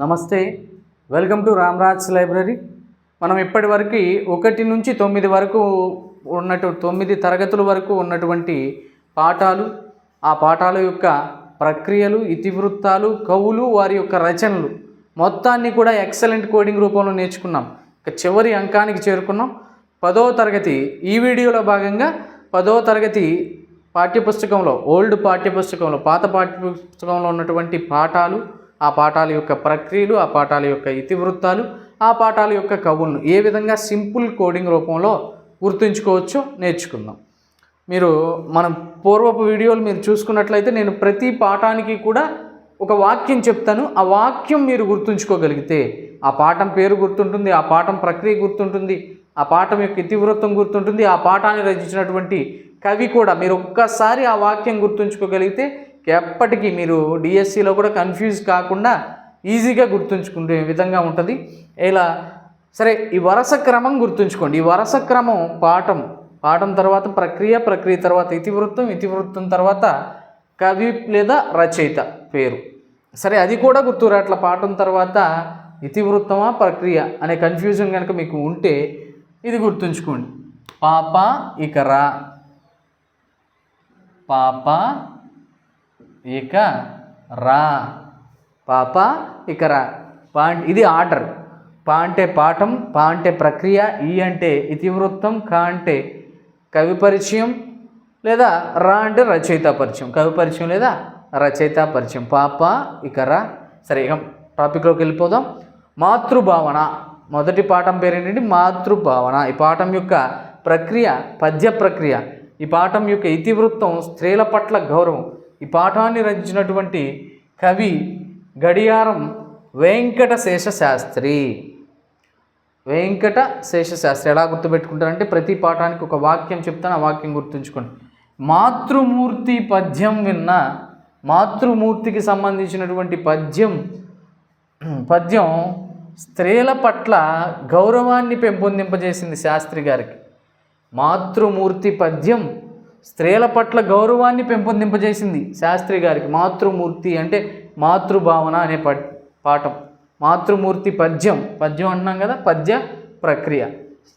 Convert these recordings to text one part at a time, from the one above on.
నమస్తే. Welcome to Ramraj library మనం ఇప్పటివరకు ఒకటి నుంచి తొమ్మిది వరకు ఉన్నటు తొమ్మిది తరగతుల వరకు ఉన్నటువంటి పాఠాలు ఆ పాఠాల యొక్క ప్రక్రియలు ఇతివృత్తాలు కవులు వారి యొక్క రచనలు మొత్తాన్ని కూడా ఎక్సలెంట్ కోడింగ్ రూపంలో నేర్చుకున్నాం. ఇక చివరి అంకానికి చేరుకున్నాం. పదో తరగతి ఈ వీడియోలో భాగంగా పదో తరగతి పాఠ్యపుస్తకంలో ఓల్డ్ పాఠ్యపుస్తకంలో పాత పాఠ్యపుస్తకంలో ఉన్నటువంటి పాఠాలు ఆ పాఠాల యొక్క ప్రక్రియలు ఆ పాఠాల యొక్క ఇతివృత్తాలు ఆ పాఠాల యొక్క కవులను ఏ విధంగా సింపుల్ కోడింగ్ రూపంలో గుర్తుంచుకోవచ్చో నేర్చుకుందాం. మీరు మనం పూర్వపు వీడియోలు మీరు చూసుకున్నట్లయితే నేను ప్రతి పాఠానికి కూడా ఒక వాక్యం చెప్తాను. ఆ వాక్యం మీరు గుర్తుంచుకోగలిగితే ఆ పాఠం పేరు గుర్తుంటుంది ఆ పాఠం ప్రక్రియ గుర్తుంటుంది ఆ పాఠం యొక్క ఇతివృత్తం గుర్తుంటుంది ఆ పాఠాన్ని రచించినటువంటి కవి కూడా మీరు ఒక్కసారి ఆ వాక్యం గుర్తుంచుకోగలిగితే ఎప్పటికీ మీరు డిఎస్సిలో కూడా కన్ఫ్యూజ్ కాకుండా ఈజీగా గుర్తుంచుకునే విధంగా ఉంటుంది. ఇలా సరే ఈ వరుస క్రమం గుర్తుంచుకోండి. ఈ వరుస క్రమం పాఠం పాఠం తర్వాత ప్రక్రియ ప్రక్రియ తర్వాత ఇతివృత్తం ఇతివృత్తం తర్వాత కవి లేదా రచయిత పేరు. సరే అది కూడా గుర్తురాట్ల పాఠం తర్వాత ఇతివృత్తమా ప్రక్రియ అనే కన్ఫ్యూజన్ కనుక మీకు ఉంటే ఇది గుర్తుంచుకోండి. పాప ఇకరా. పాప ఇక రా. పాప ఇక రా. పా ఇది ఆర్డర్. పా అంటే పాఠం పా అంటే ప్రక్రియ ఈ అంటే ఇతివృత్తం కా అంటే కవి పరిచయం లేదా రా అంటే రచయిత పరిచయం. కవి పరిచయం లేదా రచయిత పరిచయం. పాప ఇక రా. సరే ఇక టాపిక్లోకి వెళ్ళిపోదాం. మాతృభావన. మొదటి పాఠం పేరు ఏంటంటే మాతృభావన. ఈ పాఠం యొక్క ప్రక్రియ పద్య ప్రక్రియ. ఈ పాఠం యొక్క ఇతివృత్తం స్త్రీల పట్ల గౌరవం. ఈ పాఠాన్ని రచించినటువంటి కవి గడియారం వెంకట శేషశాస్త్రి. వెంకట శేషశాస్త్రి ఎలా గుర్తుపెట్టుకుంటారంటే ప్రతి పాఠానికి ఒక వాక్యం చెప్తాను ఆ వాక్యం గుర్తుంచుకోండి. మాతృమూర్తి పద్యం విన్న మాతృమూర్తికి సంబంధించినటువంటి పద్యం పద్యం స్త్రీల పట్ల గౌరవాన్ని పెంపొందింపజేసింది శాస్త్రి గారికి. మాతృమూర్తి పద్యం స్త్రీల పట్ల గౌరవాన్ని పెంపొందింపజేసింది శాస్త్రి గారికి మాతృమూర్తి అంటే మాతృభావన అనే ప పాఠం. మాతృమూర్తి పద్యం. పద్యం అంటున్నాం కదా పద్య ప్రక్రియ.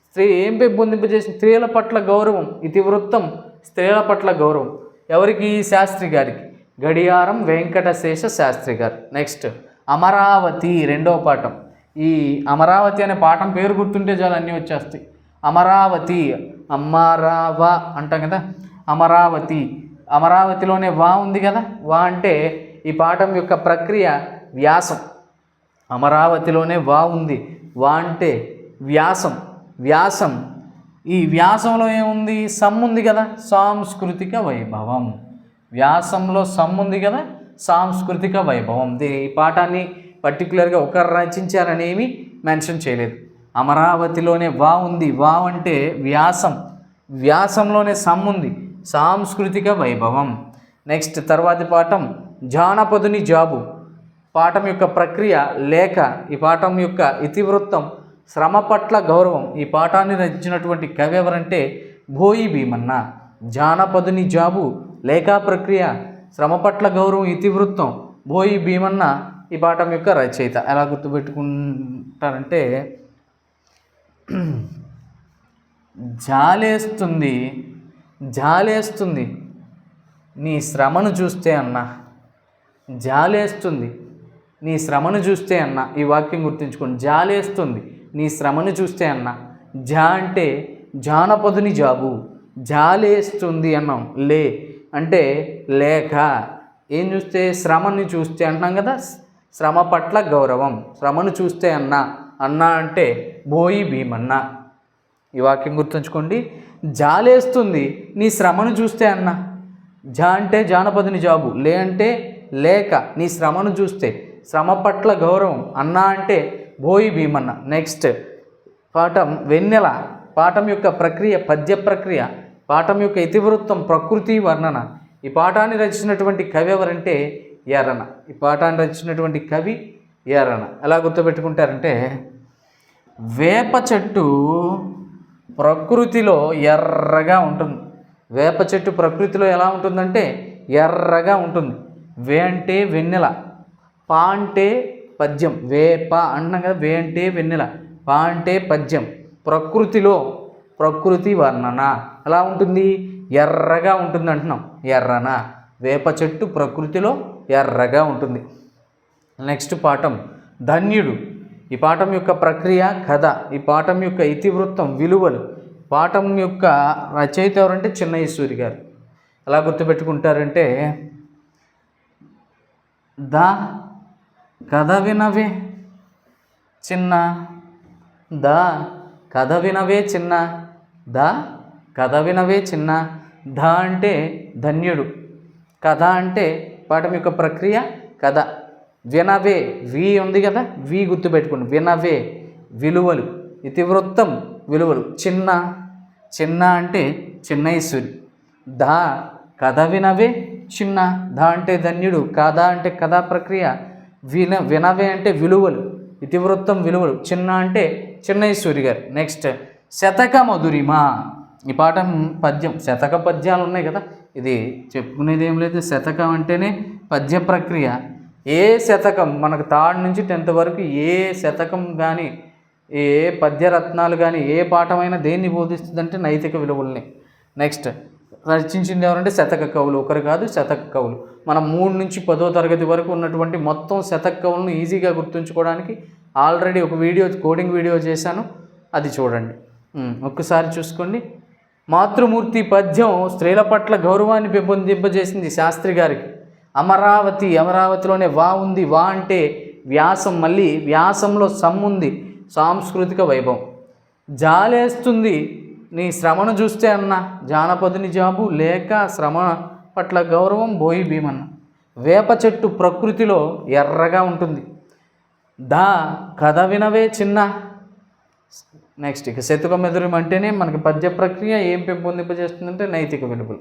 స్త్రీ ఏం పెంపొందింపజేసింది? స్త్రీల పట్ల గౌరవం. ఇతివృత్తం స్త్రీల పట్ల గౌరవం. ఎవరికి? శాస్త్రి గారికి. గడియారం వెంకటశేష శాస్త్రి గారు. నెక్స్ట్ అమరావతి రెండవ పాఠం. ఈ అమరావతి అనే పాఠం పేరు గుర్తుంటే చాలు అన్నీ వచ్చేస్తాయి. అమరావతి అమ్మారావ అంటాం కదా అమరావతి. అమరావతిలోనే వా ఉంది కదా? వా అంటే ఈ పాఠం యొక్క ప్రక్రియ వ్యాసం. అమరావతిలోనే వా ఉంది. వా అంటే వ్యాసం. వ్యాసం. ఈ వ్యాసంలో ఏముంది? సమ్ ఉంది కదా? సాంస్కృతిక వైభవం. వ్యాసంలో సమ్ ఉంది కదా? సాంస్కృతిక వైభవం. దీ- ఈ పాఠాన్ని పర్టికులర్గా ఒకరు రచించారని ఏమీ మెన్షన్ చేయలేదు. అమరావతిలోనే వా ఉంది. వా అంటే వ్యాసం. వ్యాసంలోనే సమ్ ఉంది. సాంస్కృతిక వైభవం. నెక్స్ట్ తర్వాతి పాఠం జానపదుని జాబు. పాఠం యొక్క ప్రక్రియ లేఖ ఈ పాఠం యొక్క ఇతివృత్తం శ్రమ పట్ల గౌరవం. ఈ పాఠాన్ని రచించినటువంటి కవి ఎవరంటే భోయి భీమన్న. జానపదుని జాబు లేఖా ప్రక్రియ శ్రమ పట్ల గౌరవం ఇతివృత్తం భోయి భీమన్న ఈ పాఠం యొక్క రచయిత. ఎలా గుర్తుపెట్టుకుంటారంటే జాలేస్తుంది జాలేస్తుంది. నీ శ్రమను చూస్తే అన్నా. జాలేస్తుంది. నీ శ్రమను చూస్తే అన్న. ఈ వాక్యం గుర్తుంచుకోండి. జాలేస్తుంది. నీ శ్రమను చూస్తే అన్న. జా అంటే జానపదుని జాబు. జాలేస్తుంది అన్నాం. లే అంటే లేఖ. ఏం చూస్తే? శ్రమని చూస్తే అంటున్నాం కదా? శ్రమ పట్ల గౌరవం. శ్రమను చూస్తే అన్న. అన్న అంటే బోయి భీమన్న. ఈ వాక్యం గుర్తుంచుకోండి. జాలేస్తుంది నీ శ్రమను చూస్తే అన్న. జా అంటే జానపదుని జాబు లే అంటే లేక నీ శ్రమను చూస్తే. శ్రమ పట్ల గౌరవం అన్న అంటే బోయి భీమన్న. నెక్స్ట్ పాఠం వెన్నెల పాఠం యొక్క ప్రక్రియ పద్య ప్రక్రియ పాఠం యొక్క ఇతివృత్తం ప్రకృతి వర్ణన. ఈ పాఠాన్ని రచించినటువంటి కవి ఎవరంటే ఎర్రన ఈ పాఠాన్ని రచించినటువంటి కవి ఎర్రన ఎలా గుర్తుపెట్టుకుంటారంటే వేప చెట్టు ప్రకృతిలో ఎర్రగా ఉంటుంది. వేప చెట్టు ప్రకృతిలో ఎలా ఉంటుందంటే ఎర్రగా ఉంటుంది. వే అంటే వెన్నెల పా అంటే పద్యం. వేప అంటున్నాం కదా వే అంటే వెన్నెల పా అంటే పద్యం. ప్రకృతిలో ప్రకృతి వర్ణన ఎలా ఉంటుంది? ఎర్రగా ఉంటుంది అంటున్నాం. ఎర్రన. వేప చెట్టు ప్రకృతిలో ఎర్రగా ఉంటుంది. నెక్స్ట్ పాఠం. ధన్యుడు. ఈ పాఠం యొక్క ప్రక్రియ కథ ఈ పాఠం యొక్క ఇతివృత్తం విలువలు పాఠం యొక్క రచయిత ఎవరంటే చిన్నయ్యశ్వరి గారు. ఎలా గుర్తుపెట్టుకుంటారంటే ద కథ వినవే చిన్న ద కథ వినవే చిన్న ద కథ వినవే చిన్న ధ అంటే ధన్యుడు కథ అంటే పాఠం యొక్క ప్రక్రియ కథ. వినవే వి ఉంది కదా వి గుర్తుపెట్టుకోండి. వినవే విలువలు. ఇతివృత్తం విలువలు. చిన్న చిన్న అంటే చిన్నైశ్వరి దా కథ వినవే చిన్న. దా అంటే ధన్యుడు కథ అంటే కథా ప్రక్రియ. విన వినవే అంటే విలువలు. ఇతివృత్తం విలువలు. చిన్న అంటే చిన్నైశ్వరి గారు. నెక్స్ట్ శతక మధురిమ. ఈ పాఠం పద్యం. శతక పద్యాలు ఉన్నాయి కదా. ఇది చెప్పుకునేది ఏం లేదు. శతకం అంటేనే పద్య ప్రక్రియ. ఏ శతకం? మనకు థర్డ్ నుంచి టెన్త్ వరకు ఏ శతకం కానీ ఏ పద్యరత్నాలు కానీ ఏ పాఠమైనా దేన్ని బోధిస్తుందంటే నైతిక విలువల్ని. నెక్స్ట్ రచించింది ఎవరంటే శతక కవులు. ఒకరు కాదు శతక కవులు. మనం మూడు నుంచి పదో తరగతి వరకు ఉన్నటువంటి మొత్తం శతక కవులను ఈజీగా గుర్తుంచుకోవడానికి ఆల్రెడీ ఒక వీడియో కోడింగ్ వీడియో చేశాను. అది చూడండి. ఒక్కసారి చూసుకోండి. మాతృమూర్తి పద్యం స్త్రీల పట్ల గౌరవాన్ని పెంపొందింపజేసింది శాస్త్రి గారికి. అమరావతి అమరావతిలోనే వా ఉంది వా అంటే వ్యాసం మళ్ళీ వ్యాసంలో సమ్ ఉంది సాంస్కృతిక వైభవం. జాలేస్తుంది నీ శ్రమను చూస్తే అన్న జానపదుని జాబు లేక శ్రమ పట్ల గౌరవం బోయి భీమన్న. వేప చెట్టు ప్రకృతిలో ఎర్రగా ఉంటుంది. దా కథ వినవే చిన్న. నెక్స్ట్ ఇక శతుక మెదురు అంటేనే మనకి పద్య ప్రక్రియ ఏం పెంపొందింపజేస్తుందంటే నైతిక విలువలు